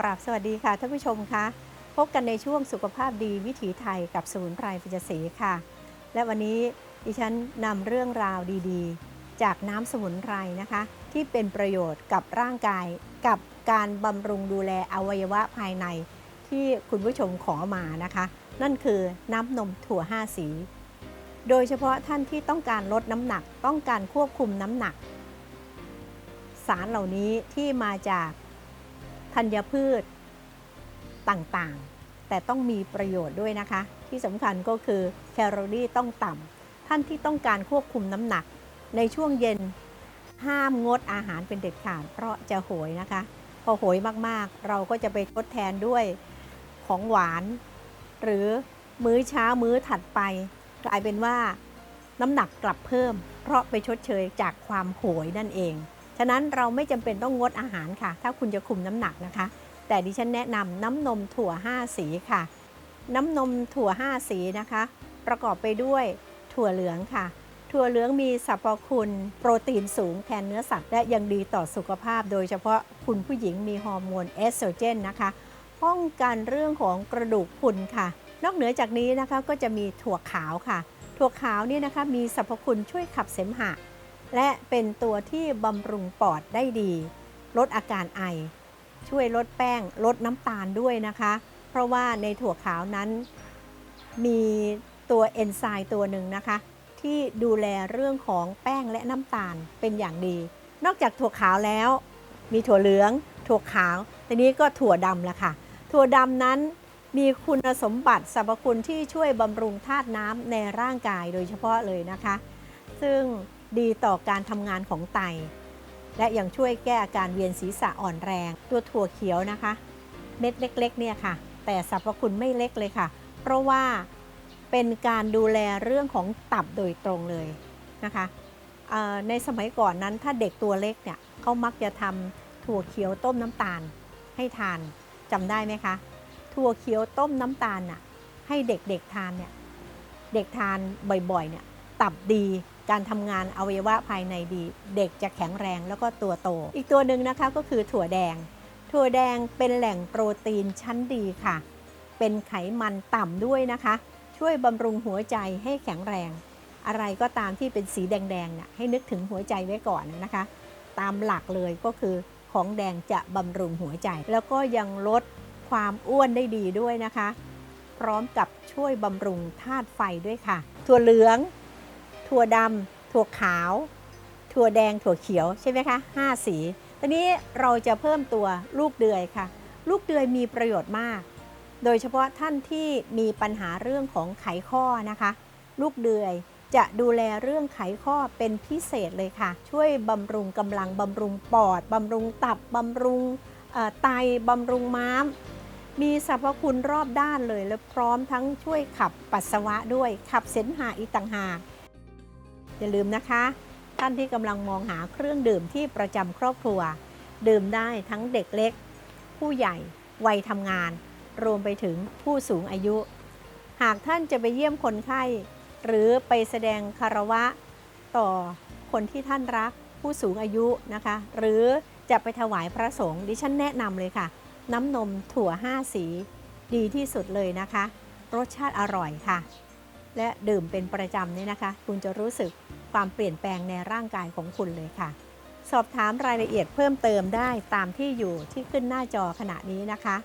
กราบสวัสดีค่ะท่านผู้ชมคะพบกันในช่วงสุขภาพดีวิถีไทยกับสมุนไพรพิจสีค่ะ และวันนี้ดิฉันนำเรื่องราวดีๆ จากน้ำสมุนไพรนะคะ ที่เป็นประโยชน์กับร่างกาย กับการบำรุงดูแลอวัยวะภายใน ที่คุณผู้ชมขอมานะคะ นั่นคือน้ำนมถั่ว 5 สี โดยเฉพาะท่านที่ต้องการลดน้ำหนัก ต้องการควบคุมน้ำหนัก สารเหล่านี้ที่มาจาก ธัญพืชต่างๆ แต่ต้องมีประโยชน์ด้วยนะคะ ที่สำคัญก็คือแคลอรี่ต้องต่ำท่านที่ต้องการควบคุมน้ำหนัก ในช่วงเย็นห้ามงดอาหารเป็นเด็ดขาดเพราะจะโหยนะคะ พอโหยมากๆ เราก็จะไปทดแทนด้วยของหวาน หรือมื้อเช้ามื้อถัดไป กลายเป็นว่าน้ำหนักกลับเพิ่ม เพราะไปชดเชยจากความโหยนั่นเอง ฉะนั้นเราไม่จำเป็นต้องงดอาหารค่ะ ถ้าคุณจะคุมน้ำหนักนะคะ แต่ดิฉันแนะนำน้ำนมถั่ว 5 สีค่ะ น้ำนมถั่ว 5 สีนะคะ ประกอบไปด้วยถั่วเหลืองค่ะ ถั่วเหลืองมีสรรพคุณโปรตีนสูงแทนเนื้อสัตว์และยังดีต่อสุขภาพ โดยเฉพาะคุณผู้หญิงมีฮอร์โมนเอสโตรเจนนะคะ ป้องกันเรื่องของกระดูกพุนค่ะ นอกเหนือจากนี้นะคะก็จะมีถั่วขาวค่ะ ถั่วขาวนี่นะคะมีสรรพคุณช่วยขับเสมหะ และเป็นตัวที่บำรุงปอดได้ดี ลดอาการไอ ช่วยลดแป้ง ลดน้ำตาลด้วยนะคะ เพราะว่าในถั่วขาวนั้น มีตัวเอนไซม์ตัวหนึ่งนะคะ ที่ดูแลเรื่องของแป้งและน้ำตาลเป็นอย่างดี นอกจากถั่วขาวแล้ว มีถั่วเหลือง ถั่วขาวทีนี้ก็ถั่วดำละค่ะ ถั่วดำนั้นมีคุณสมบัติสรรพคุณที่ช่วยบำรุงธาตุน้ำในร่างกายโดยเฉพาะเลยนะคะ ซึ่ง ดีต่อการทำงานของไต และยังช่วยแก้อาการเวียนศีรษะอ่อนแรง ตัวถั่วเขียวนะคะ เม็ดเล็กๆเนี่ยค่ะ แต่สรรพคุณไม่เล็กเลยค่ะ เพราะว่าเป็นการดูแลเรื่องของตับโดยตรงเลยนะคะในสมัยก่อนนั้นถ้าเด็กตัวเล็กเนี่ยเขามักจะทำถั่วเขียวต้มน้ำตาลให้ทานจำได้ไหมคะ ถั่วเขียวต้มน้ำตาลน่ะให้เด็กๆทานเนี่ยเด็กทานบ่อยๆเนี่ย ตับดี การทำงานอวัยวะภายในดี เด็กจะแข็งแรงแล้วก็ตัวโต อีกตัวหนึ่งนะคะก็คือถั่วแดง ถั่วแดงเป็นแหล่งโปรตีนชั้นดีค่ะ เป็นไขมันต่ำด้วยนะคะ ช่วยบำรุงหัวใจให้แข็งแรง อะไรก็ตามที่เป็นสีแดงๆเนี่ยให้นึกถึงหัวใจไว้ก่อนนะคะ ตามหลักเลยก็คือของแดงจะบำรุงหัวใจ แล้วก็ยังลดความอ้วนได้ดีด้วยนะคะ พร้อมกับช่วยบำรุงธาตุไฟด้วยค่ะ ถั่วเหลือง ถั่วดำถั่วขาว ถั่วแดงถั่วเขียวใช่ไหมคะห้าสีตอนนี้เราจะเพิ่มตัวลูกเดือยค่ะ ลูกเดือยมีประโยชน์มาก โดยเฉพาะท่านที่มีปัญหาเรื่องของไขข้อนะคะ ลูกเดือยจะดูแลเรื่องไขข้อเป็นพิเศษเลยค่ะ ช่วยบำรุงกำลังบำรุงปอดบำรุงตับบำรุงไตบำรุงม้าม มีสรรพคุณรอบด้านเลย และพร้อมทั้งช่วยขับปัสสาวะด้วยขับเสมหะอีกต่างหาก อย่าลืมนะคะ ท่านที่กำลังมองหาเครื่องดื่มที่ประจำครอบครัว ดื่มได้ทั้งเด็กเล็ก ผู้ใหญ่วัยทำงาน รวมไปถึงผู้สูงอายุ หากท่านจะไปเยี่ยมคนไข้ หรือไปแสดงคารวะ ต่อคนที่ท่านรักผู้สูงอายุนะคะ หรือจะไปถวายพระสงฆ์ดิฉันแนะนำเลยค่ะ น้ำนมถั่ว 5 สีดีที่สุดเลยนะคะ รสชาติอร่อยค่ะ และดื่มเป็นประจำเนี่ยนะคะ คุณจะรู้สึก ความเปลี่ยนแปลงในร่างกายของคุณเลยค่ะ สอบถามรายละเอียดเพิ่มเติมได้ตามที่อยู่ที่ขึ้นหน้าจอขณะนี้นะคะ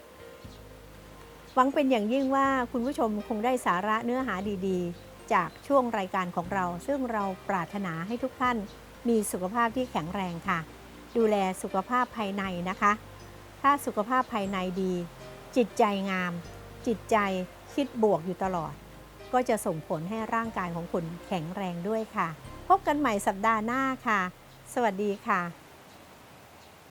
หวังเป็นอย่างยิ่งว่าคุณผู้ชมคงได้สาระเนื้อหาดีๆ จากช่วงรายการของเรา ซึ่งเราปรารถนาให้ทุกท่านมีสุขภาพที่แข็งแรงค่ะ ดูแลสุขภาพภายในนะคะ ถ้าสุขภาพภายในดี จิตใจงาม จิตใจคิดบวกอยู่ตลอด ก็จะส่งผลให้ร่างกายของคุณแข็งแรงด้วยค่ะ พบกันใหม่สัปดาห์หน้าค่ะ สวัสดีค่ะ